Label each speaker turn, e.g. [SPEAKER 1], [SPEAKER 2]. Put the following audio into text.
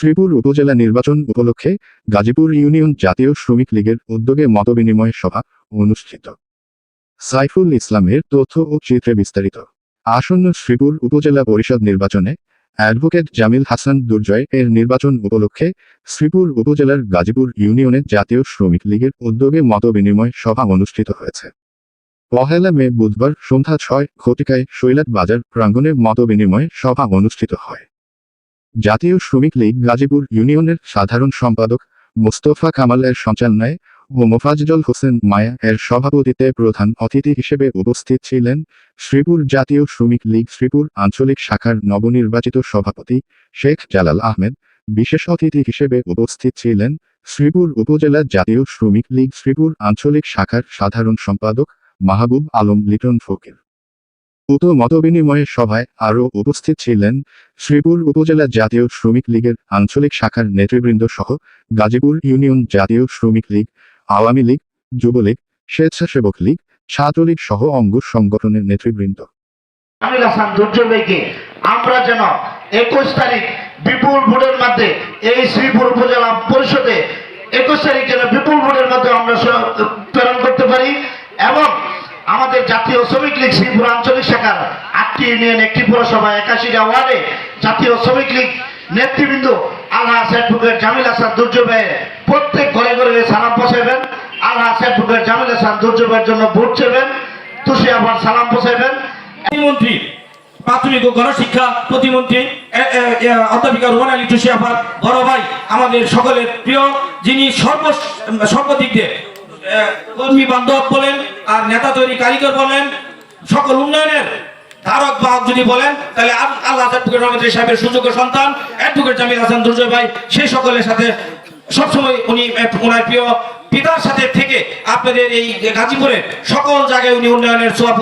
[SPEAKER 1] শ্রীপুর উপজেলা নির্বাচন উপলক্ষে গাজীপুর ইউনিয়ন জাতীয় শ্রমিক লীগের উদ্যোগে মতবিনিময় সভা অনুষ্ঠিত। সাইফুল ইসলামের তথ্য ও চিত্রে বিস্তারিত। আসন্ন শ্রীপুর উপজেলা পরিষদ নির্বাচনে অ্যাডভোকেট জামিল হাসান দুর্জয় এর নির্বাচন উপলক্ষে শ্রীপুর উপজেলার গাজীপুর ইউনিয়নের জাতীয় শ্রমিক লীগের উদ্যোগে মতবিনিময় সভা অনুষ্ঠিত হয়েছে। পহেলা মে বুধবার সন্ধ্যা ছয় ঘটিকায় শৈলাট বাজার প্রাঙ্গণে মতবিনিময় সভা অনুষ্ঠিত হয়। জাতীয় শ্রমিক লীগ গাজীপুর ইউনিয়নের সাধারণ সম্পাদক মোস্তফা কামাল এর সঞ্চালনায় ও মোফাজ্জল হোসেন মায়া এর সভাপতিত্বে প্রধান অতিথি হিসেবে উপস্থিত ছিলেন শ্রীপুর জাতীয় শ্রমিক লীগ শ্রীপুর আঞ্চলিক শাখার নবনির্বাচিত সভাপতি শেখ জালাল আহমেদ, বিশেষ অতিথি হিসেবে উপস্থিত ছিলেন শ্রীপুর উপজেলা জাতীয় শ্রমিক লীগ শ্রীপুর আঞ্চলিক শাখার সাধারণ সম্পাদক মাহবুব আলম লিটন ফকির। উক্ত মতবিনিময় সভায় আরও উপস্থিত ছিলেন শ্রীপুর উপজেলা জাতীয় শ্রমিক লীগের আঞ্চলিক শাখার নেতৃবৃন্দ সহ গাজীপুর ইউনিয়ন জাতীয় শ্রমিক লীগ, আওয়ামী লীগ, যুবলীগ, স্বেচ্ছাসেবক লীগ, ছাত্রলীগ সহ অঙ্গ সংগঠনের নেতৃবৃন্দ।
[SPEAKER 2] আমরা যেন একুশ তারিখ বিপুল ভোটের মধ্যে এই শ্রীপুর উপজেলা পরিষদে একুশ তারিখ যেন বিপুল ভোটের মধ্যে আমরা প্রেরণ করতে পারি এবং আমাদের জাতীয় শ্রমিক লীগ শ্রীপুর আঞ্চলিক শাখার আটটি ইউনিয়ন, একটি পুরসভা, একাশিটা ওয়ার্ডে জাতীয় শ্রমিক লীগ নেতৃবৃন্দ আল্লাহ অ্যাডভোকেট জামিল হাসান দুর্যোগে প্রত্যেক ঘরে ঘরে সালাম পৌঁছাবেন আল্লাহ অ্যাডভোকেট জামিল হাসান দুর্যোগের জন্য ভোট চেবেন তুষি আবার সালাম পৌঁছাবেন
[SPEAKER 3] প্রতিমন্ত্রী, প্রাথমিক ও গণশিক্ষা প্রতিমন্ত্রী অধ্যাপিকা রোহান আলী তুষিয়াফার বড় ভাই, আমাদের সকলের প্রিয়, যিনি সর্ব সর্বদিক দিয়ে কর্মী বান্ধব বলেন আর নেতা তৈরি কারিগর বলেন, সকল উন্নয়নের ধারক বাহক যদি বলেন, তাহলে আল- আল্লাহ অ্যাডভোকেট রহমত সাহেবের সুযোগ্য সন্তান অ্যাডভোকেট জামিল হাসান দুর্জয় ভাই, সেই সকলের সাথে সবসময় উনি ওনার প্রিয় পিতার সাথে থেকে আপনাদের এই গাজীপুরে সকল জায়গায় উনি উন্নয়নের ছোঁয়া